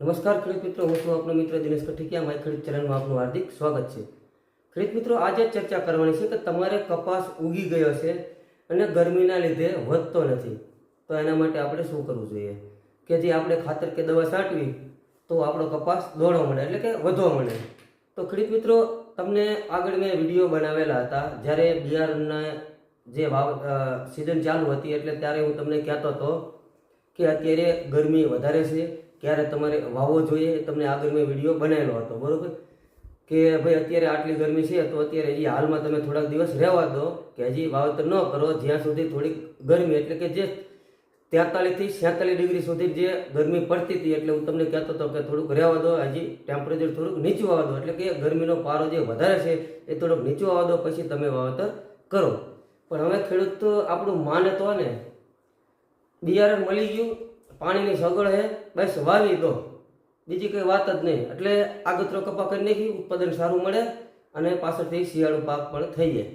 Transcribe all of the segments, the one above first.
નમસ્કાર, ખેડૂત મિત્રો. હું છું આપનો મિત્ર દિનેશ કઠિકિયા. માય ખેડૂત ચેનલમાં આપનું હાર્દિક સ્વાગત છે. ખેડૂત મિત્રો, આજે ચર્ચા કરવાની છે કે તમારે કપાસ ઉગી ગયો છે અને ગરમીના લીધે વધતો નથી. તો એના માટે આપણે શું કરવું જોઈએ? કે જે આપણે ખાતર કે દવા છાંટવી તો આપણો કપાસ દોડો મળે એટલે કે વધવા મળે તો ખેડૂત મિત્રો, તમને આગળ મેં વીડિયો બનાવેલા હતા. જ્યારે બિયારણના જે વાવ સિઝન ચાલુ હતી, એટલે ત્યારે હું તમને કહેતો હતો કે અત્યારે ગરમી વધારે છે. ક્યારે તમારે વાવવો જોઈએ, તમને આગળ મેં વીડિયો બનાવેલો હતો, બરાબર? કે ભાઈ અત્યારે આટલી ગરમી છે, તો અત્યારે હજી હાલમાં તમે થોડાક દિવસ રહેવા દો, કે હજી વાવેતર ન કરો, જ્યાં સુધી થોડીક ગરમી, એટલે કે જે તેતાલીસથી છેતાલીસ ડિગ્રી સુધી જે ગરમી પડતી હતી, એટલે હું તમને કહેતો હતો કે થોડુંક રહેવા દો, હજી ટેમ્પરેચર થોડુંક નીચું આવવા દો, એટલે કે ગરમીનો પારો જે વધારે છે, એ થોડુંક નીચું આવવા દો, પછી તમે વાવેતર કરો. પણ હવે ખેડૂત તો આપણું માને તો ને. બિયારણ મળી ગયું પાણીની સગવડ હે, બસ વાવી દો બીજી કંઈ વાત જ નહીં. એટલે આગતરો કપા કરી નાખી, ઉત્પાદન સારું મળે અને પાછળથી શિયાળુ પાક પણ થઈ જાય.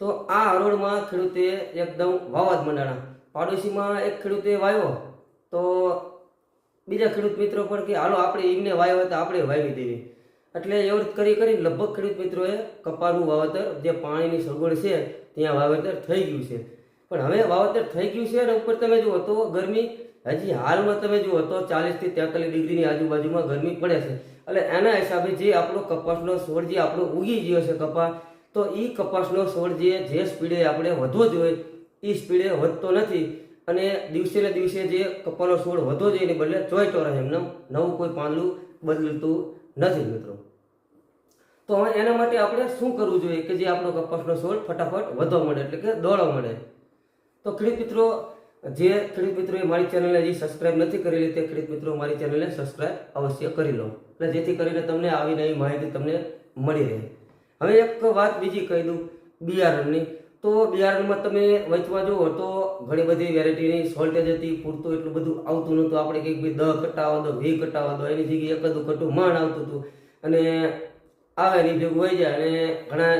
તો આ હરોળમાં ખેડૂતે એકદમ વાવા જ મંડાણા. પાડોશીમાં એક ખેડૂતે વાવ્યો. તો બીજા ખેડૂત મિત્રો પણ કે, હાલો, આપણે એમને વાવ્યો તો આપણે વાવી દેવી. એટલે એવું કરી કરી લગભગ ખેડૂત મિત્રોએ કપાનું વાવેતર, જે પાણીની સગવડ છે, ત્યાં વાવેતર થઈ ગયું છે. પણ હવે વાવતર થઈ ગયું છે અને ઉપર તમે જુઓ તો ગરમી હજી હાલમાં તમે જુઓ તો ચાલીસથી તેતાલીસ ડિગ્રીની આજુબાજુમાં ગરમી પડે છે. એટલે એના હિસાબે જે આપણો કપાસનો છોડ જે આપણો ઉગી ગયો છે કપાસ, તો એ કપાસનો છોડ જે જે સ્પીડે આપણે વધવો જોઈએ એ સ્પીડે વધતો નથી. અને દિવસે ને દિવસે જે કપાનો છોડ વધવો જોઈએ એને બદલે ચોઈતો રહે, એમને નવું કોઈ પાંદડું બદલતું નથી મિત્રો. તો હવે એના માટે આપણે શું કરવું જોઈએ કે જે આપણો કપાસનો છોડ ફટાફટ વધવા મળે એટલે કે દોડવા મળે તો ખેડૂત મિત્રો, જે ખેડૂત મિત્રોએ મારી ચેનલને હજી સબસ્ક્રાઇબ નથી કરેલી, તે ખેડૂત મિત્રો મારી ચેનલને સબસ્ક્રાઇબ અવશ્ય કરી લો. એટલે જેથી કરીને તમને આવી નવી માહિતી તમને મળી રહે. હવે એક વાત બીજી કહી દઉં, બિયારણની. તો બિયારણમાં તમે વચમાં જુઓ તો ઘણી બધી વેરાયટીની સોલ્ટેજ હતી, પૂરતું એટલું બધું આવતું નહોતું. આપણે કંઈક બી દહ કટાવા દો વી કટાવા દો એની જગ્યાએ એકદું કટું માણ આવતું હતું. અને આવે એની ભેગું હોય જાય અને ઘણા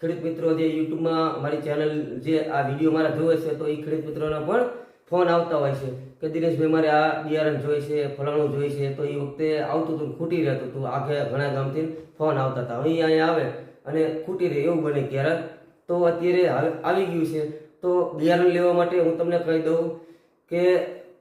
ખેડૂત મિત્રો જે યુટ્યુબમાં મારી ચેનલ જે આ વીડિયો મારા જોવે છે, તો એ ખેડૂત મિત્રોના પણ ફોન આવતા હોય છે કે દિનેશભાઈ મારે આ બિયારણ જોઈએ છે, ફલાણું જોઈએ છે, તો એ વખતે આવતું હતું ખૂટી રહેતું હતું. આખે ઘણા ગામથી ફોન આવતા હતા. અહીં અહીંયા આવે અને ખૂટી રહે એવું બને ક્યારેક. તો અત્યારે આવી ગયું છે. તો બિયારણ લેવા માટે હું તમને કહી દઉં કે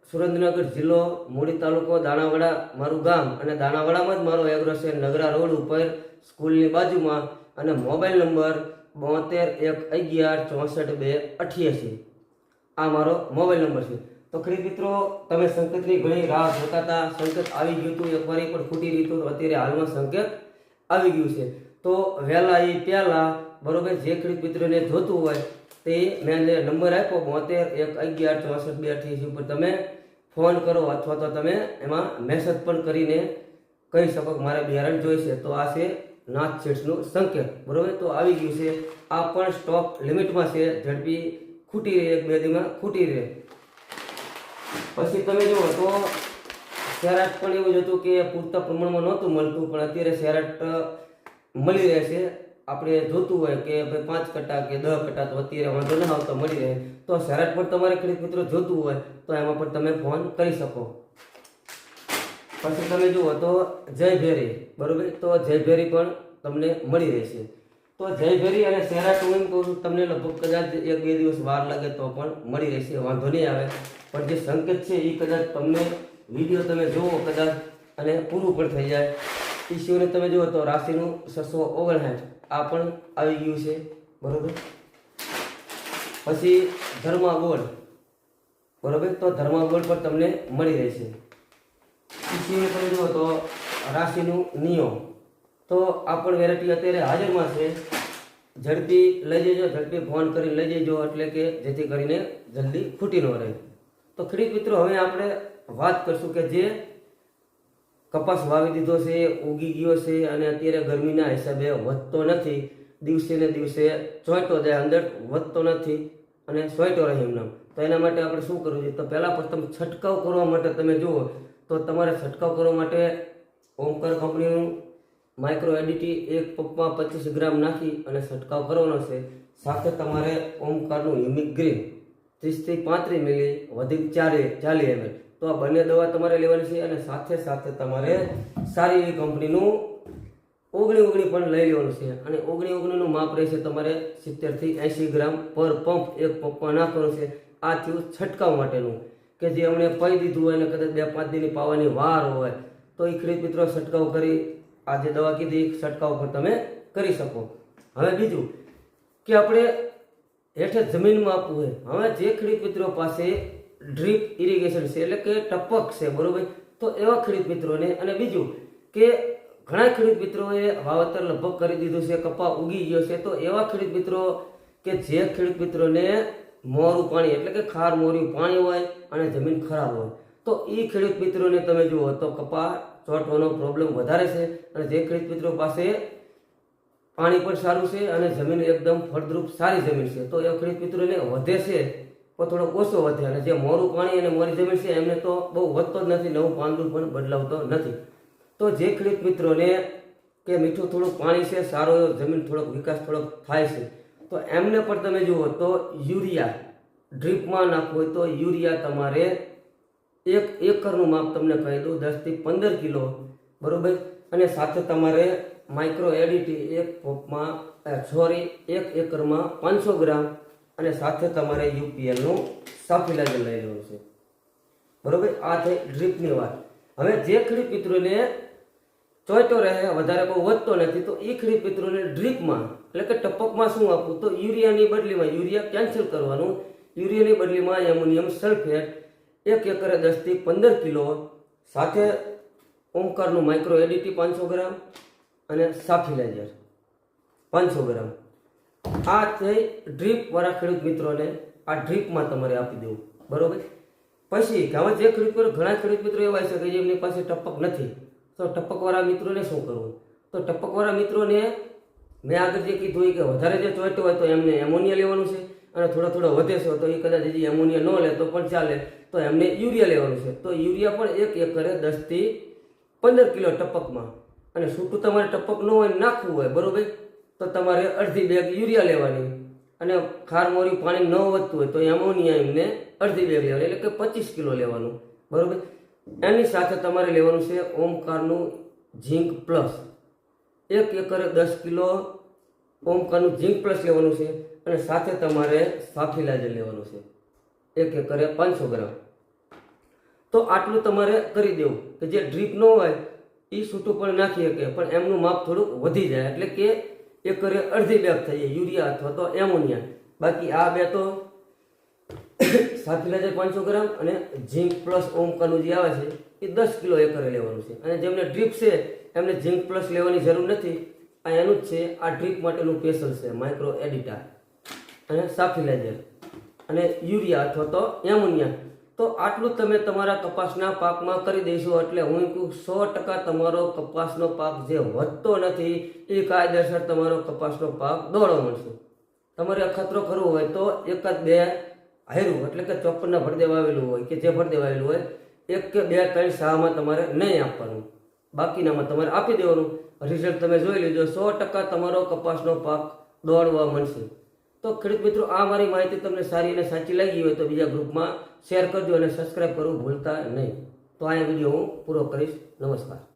સુરેન્દ્રનગર જિલ્લો મૂડી તાલુકો દાણાવાડા, મારું ગામ. અને દાણાવાડામાં જ મારો એગ્રો છે નગરા રોડ ઉપર, સ્કૂલની બાજુમાં. અને મોબાઈલ નંબર બોતેર એક અગિયાર ચોસઠ બે અઠ્યાસી. આ મારો મોબાઈલ નંબર છે. તો ખરી મિત્રો, તમે સંકેતની ઘણી રાહ જોતા હતા. સંકેત આવી ગયું હતું. એકવાર પણ ખૂટી રહ્યું હતું. અત્યારે હાલમાં સંકેત આવી ગયું છે. તો વહેલા એ પહેલાં, બરોબર, જે ખેડૂત મિત્રોને જોતું હોય, તે મેં જે નંબર આપ્યો, બોતેર એક અગિયાર ચોસઠ બે અઠ્યાસી ઉપર તમે ફોન કરો અથવા તો તમે એમાં મેસેજ પણ કરીને કહી શકો મારે બિયારણ જોઈશે. તો આ છે નાથ શેઠનું સંકેત. બરોબર? તો આવી ગયું છે. આ પણ સ્ટોક લિમિટમાં છે. ઝડપી ખૂટી રહે, એક બે દીમાં ખૂટી રહે. પછી તમે જુઓ તો શેરાટ પણ એવું જ હતું કે પૂરતા પ્રમાણમાં નહોતું મળતું, પણ અત્યારે શેરાટ મળી રહે છે. આપણે જોતું હોય કે ભાઈ પાંચ કટા કે દસ કટા, તો અત્યારે વાંધો ન આવતો, મળી રહે. તો શેરાટ પણ તમારે ખેડૂત મિત્રો જોતું હોય, તો એમાં પણ તમે ફોન કરી શકો. પછી તમે જુઓ તો જય ભેરી, બરોબર? તો જય ભેરી પણ તમને મળી રહેશે. તો જય ભેરી અને કહું તમને લગભગ કદાચ એક બે દિવસ વાર લાગે તો પણ મળી રહેશે, વાંધો નહીં આવે. પણ જે સંકેત છે એ કદાચ તમને વીડિયો તમે જુઓ કદાચ અને પૂરું પણ થઈ જાય. એ સિવાય તમે જુઓ તો રાશિનું છસો ઓગણસાઠ, આ પણ આવી ગયું છે, બરોબર? પછી ધર્મા ગોળ બરોબર? તો ધર્મા ગોળ પણ તમને મળી રહેશે. પછી પણ જો તો રાશિનું નિયમ. તો આ પણ વેરાયટી અત્યારે હાજરમાં છે. ઝડપી લઈ જજો, ઝડપી ફોન કરી લઈ જજો, એટલે કે જેથી કરીને જલ્દી ખૂટી ન રહે. તો ખેડૂત મિત્રો, હવે આપણે વાત કરશું કે જે કપાસ વાવી દીધો છે, ઉગી ગયો છે અને અત્યારે ગરમીના હિસાબે વધતો નથી. દિવસે ને દિવસે ચોંટો જાય, અંદર વધતો નથી અને સોયટો રહે એમને તો એના માટે આપણે શું કરવું જોઈએ? તો પહેલાં પ્રથમ છંટકાવ કરવા માટે તમે જુઓ. તો તમારે છંટકાવ કરવા માટે ઓમકાર કંપનીનું માઇક્રો એડિટી એક પંપમાં પચીસ ગ્રામ નાખી અને છંટકાવ કરવાનો છે. સાથે તમારે ઓમકારનું યુમિક ગ્રીન ત્રીસથી પાંત્રીસ મિલી વધી ચાલી ચાલી એમએલ તો આ બંને દવા તમારે લેવાની છે અને સાથે સાથે તમારે સારી એવી કંપનીનું ઓગણી ઓગણી પણ લઈ લેવાનું છે. અને ઓગણી ઓગણીનું માપ રહેશે તમારે સિત્તેરથી એંશી ગ્રામ પર પંપ એક પંપમાં નાખવાનું છે. આ થયું છંટકાવ માટેનું. કે જે અમને પાઈ દીધું હોય અને કદાચ બે પાંચ દિનની પાવાની વાર હોય, તો એ ખરીદ મિત્રો છંટકાવ કરી આ જે દવા કીધી એ છંટકાવ પણ તમે કરી શકો. હવે બીજું, કે આપણે હેઠે જમીનમાં આપવું હોય. હવે જે ખેડૂત મિત્રો પાસે ડ્રીપ ઇરિગેશન છે, એટલે કે ટપક છે, બરોબર? તો એવા ખેડૂત મિત્રોને, અને બીજું, કે ઘણા ખેડૂત મિત્રોએ વાવતર લગભગ કરી દીધું છે, કપા ઉગી ગયો છે, તો એવા ખેડૂત મિત્રો કે જે ખેડૂત મિત્રોને મોરું પાણી, એટલે કે ખાર મોર્યું પાણી હોય અને જમીન ખરાબ હોય. તો એ ખેડૂત મિત્રોને તમે જુઓ તો કપા ચોંટવાનો પ્રોબ્લેમ વધારે છે અને જે ખેડૂત મિત્રો પાસે પાણી પણ સારું છે અને જમીન એકદમ ફળદ્રુપ સારી જમીન છે. તો એ ખેડૂત મિત્રોને વધે છે પણ થોડો ઓછો વધે. અને જે મોરું પાણી અને મોરી જમીન છે એમને તો બહુ વધતો જ નથી, નવું પાંદડું પણ બદલાવતો નથી. તો જે ખેડૂત મિત્રોને કે મીઠું થોડુંક પાણી છે, સારો જમીન થોડોક વિકાસ થોડોક થાય છે. તો એમને પણ તમે જુઓ તો યુરિયા ડ્રીપમાં નાખવું હોય તો યુરિયા તમારે એક એકરનું માપ તમને કહી દઉં દસથી પંદર કિલો. બરોબર? અને સાથે તમારે માઇક્રો એડિટી એક પોપમાં સોરી એક એકરમાં પાંચસો ગ્રામ અને સાથે તમારે યુપીએલનું સાફિલાજર લઈ લેવું છે. બરોબર? આ થઈ ડ્રીપની વાત. હવે જે ખડી પિતૃને ચોઈટો રહે, વધારે બહુ વધતો નથી, તો એ ખેડૂત પિતૃને ડ્રીપમાં, એટલે કે ટપકમાં શું આપવું? તો યુરિયાની બદલીમાં યુરિયા કેન્સલ કરવાનું યુરિયાની બદલીમાં એમોનિયમ સલ્ફેટ એક એકરે દસથી પંદર કિલો, સાથે ઓમકારનું માઇક્રો એડિટી પાંચસો ગ્રામ અને સાફિલાઇઝર પાંચસો ગ્રામ. આ થઈ ડ્રીપવાળા ખેડૂત મિત્રોને આ ડ્રીપમાં તમારે આપી દેવું. બરાબર? પછી હવે જે ખેડૂત મિત્રો, ઘણા ખેડૂત મિત્રો એવા છે કે જેમની પાસે ટપક નથી. તો ટપકવાળા મિત્રોને શું કરવું? તો ટપકવાળા મિત્રોને મેં આગળ જે કીધું કે વધારે જે ચોઈતું હોય તો એમને એમોનિયા લેવાનું છે. અને થોડા થોડા વધે છે, તો એ કદાચ હજી એમોનિયા ન લે તો પણ ચાલે. તો એમને યુરિયા લેવાનું છે. તો યુરિયા પણ એક એકરે દસથી પંદર કિલો ટપકમાં. અને સૂટું તમારે ટપક ન હોય નાખવું હોય, બરાબર? તો તમારે અડધી બેગ યુરિયા લેવાની. અને ખાર મોરી પાણી ન વધતું હોય તો એમોનિયા એમને અડધી બેગ લેવાની, એટલે કે પચીસ કિલો લેવાનું, બરાબર? એની સાથે તમારે લેવાનું છે ઓમકારનું ઝીંક પ્લસ. એક એકરે દસ કિલો ઓમકારનું ઝીંક પ્લસ લેવાનું છે. અને સાથે તમારે સાફિલાજર લેવાનું છે. એક એકરે પાંચસો ગ્રામ. તો આટલું તમારે કરી દેવું. કે જે ડ્રીપ ન હોય એ છૂટું પણ નાખી શકે, પણ એમનું માપ થોડુંક વધી જાય. એટલે કે એકરે અડધી બેગ થઈ જાય, યુરિયા અથવા તો એમોનિયા. બાકી આ બે તો સાફિલાજર પાંચસો ગ્રામ અને ઝીંક પ્લસ ઓમકાનું જે આવે છે એ દસ કિલો એકરે લેવાનું છે. અને જેમને ડ્રીપ છે, એમને ઝીંક પ્લસ લેવાની જરૂર નથી. આ એનું જ છે, આ ડ્રીપ માટેનું સ્પેશલ છે, માઇક્રો એડિટા અને સાફિલાઇઝર અને યુરિયા અથવા તો એમોનિયા. તો આટલું તમે તમારા કપાસના પાકમાં કરી દઈશું. એટલે હું કહું સો ટકા તમારો કપાસનો પાક જે વધતો નથી, એ કાયદેસર તમારો કપાસનો પાક દોડો મળશે. તમારે અખતરો કરવો હોય તો એકાદ બે હાયરું એટલે કે ચોપ્પનના ભરદેવ આવેલું હોય કે જે ભરદેવ આવેલું હોય, એક કે બે, ત્રણ શાહમાં તમારે નહીં આપવાનું. બાકીનામાં તમારે આપી દેવાનું. રિઝલ્ટ તમે જોઈ લીધો સો ટકા તમારો કપાસનો પાક દોડવા મળશે. તો ખેડૂત મિત્રો, આ મારી માહિતી તમને સારી અને સાચી લાગી હોય તો બીજા ગ્રુપમાં શેર કરજો અને સબસ્ક્રાઈબ કરવું ભૂલતા નહીં. તો આ વીડિયો હું પૂરો કરીશ. નમસ્કાર.